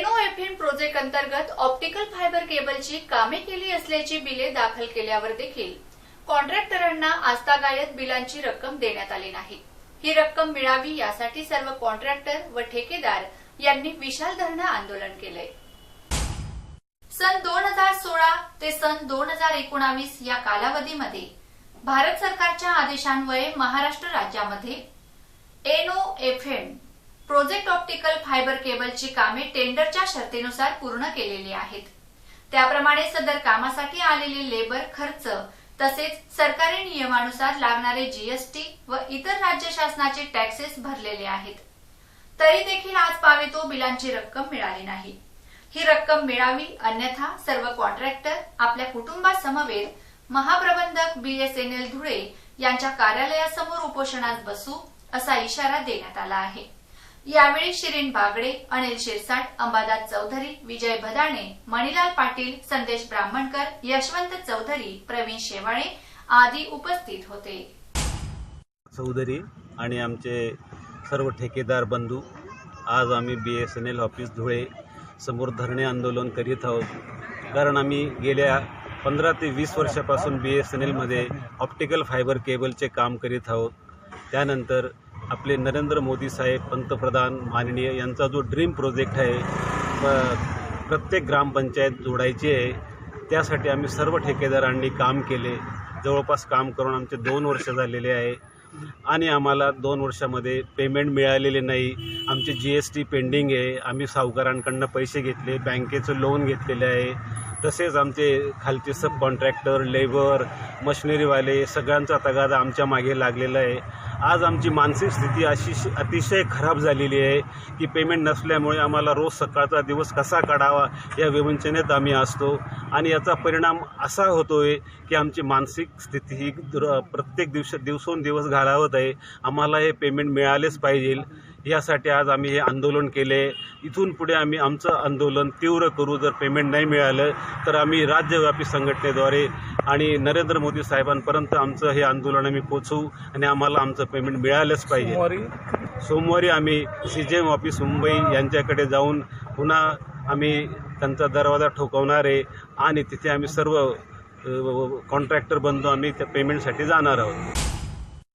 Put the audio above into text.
एनो FM project अंतर्गत optical fibre केबलची कामे केली असल्याची बिले दाखल केल्यावर देखील कॉन्ट्रॅक्टरांना आस्थागायत बिलांची रक्कम देण्यात आली नाही. ही रक्कम मिळावी यासाठी सर्व कॉन्ट्रॅक्टर व ठेकेदार यांनी विशाल धरणं आंदोलन केलंय. सन दोन हजार सोळा ते सन दोन हजार एकोणावीस या कालावधीमध्ये भारत सरकारच्या आदेशान्वये महाराष्ट्र राज्यामध्ये NO F M project optical fibre केबलची कामे टेंडरच्या शर्तीनुसार पूर्ण केलेली आहेत. त्याप्रमाणे सदर कामासाठी आलेले लेबर खर्च तसेच सरकारी नियमानुसार लागणारे जीएसटी व इतर राज्य शासनाचे टॅक्सेस भरलेले आहेत. तरी देखील आज पावेतो बिलांची रक्कम मिळाली नाही. ही रक्कम मिळावी अन्यथा सर्व कॉन्ट्रॅक्टर आपल्या कुटुंबासमवेत महाप्रबंधक बीएसएनएल धुळे यांच्या कार्यालयासमोर उपोषणात बसू असा इशारा देण्यात आला आहे. यावेळी शिरीन बागडे अनिल शिरसाट अंबादास चौधरी विजय भदाणे मणिलाल पाटील संदेश ब्राह्मणकर यशवंत चौधरी प्रवीण शेवाळे आदी उपस्थित होते. चौधरी आणि आमचे सर्व ठेकेदार बंधू आज आम्ही B S N L office Dhule समोर धरणे आंदोलन करीत आहोत. कारण आम्ही गेल्या पंधरा ते वीस वर्षापासून बी एस एन एलमध्ये ऑप्टिकल फायबर केबलचे काम करीत आहोत. त्यानंतर आपले नरेंद्र मोदी साहेब पंतप्रधान माननीय यांचा जो ड्रीम प्रोजेक्ट आहे प्रत्येक ग्रामपंचायत जोडायची आहे त्यासाठी आम्ही सर्व ठेकेदारांनी काम केले. जवळपास काम करून आमचे दोन वर्ष झालेले आहे. आणि आम्हाला दोन वर्षामध्ये पेमेंट मिळालेले नाही. आमचे जी एस टी पेंडिंग आहे. आम्ही सावकारांकडनं पैसे घेतले बँकेचं लोन घेतलेले आहे. तसेच आमचे खालचे सब कॉन्ट्रॅक्टर लेबर मशिनरीवाले सगळ्यांचा तगादा आमच्या मागे लागलेला आहे. आज आमची मानसिक स्थिती अशी अतिशय खराब झालेली आहे की पेमेंट नसल्यामुळे आम्हाला रोज सकाळचा दिवस कसा काढावा या विवंचनेत आम्ही असतो. आणि याचा परिणाम असा होतो आहे की आमची मानसिक स्थिती ही दुर प्रत्येक दिवस दिवसोंदिवस घालावत आहे. आम्हाला हे पेमेंट मिळालेच पाहिजे. यासाठी आज आम्ही हे आंदोलन केले. इथून पुढे आम्ही आमचं आंदोलन तीव्र करू. जर पेमेंट नाही मिळालं तर आम्ही राज्यव्यापी संघटनेद्वारे आणि नरेंद्र मोदी साहेबांपर्यंत आमचं हे आंदोलन आम्ही पोचवू आणि आम्हाला आमचं पेमेंट मिळालंच पाहिजे. सोमवारी? आम्ही C G M office Mumbai यांच्याकडे जाऊन पुन्हा आम्ही त्यांचा दरवाजा ठोकवणार आहे आणि तिथे आम्ही सर्व कॉन्ट्रॅक्टर बंधू आम्ही त्या पेमेंटसाठी जाणार आहोत.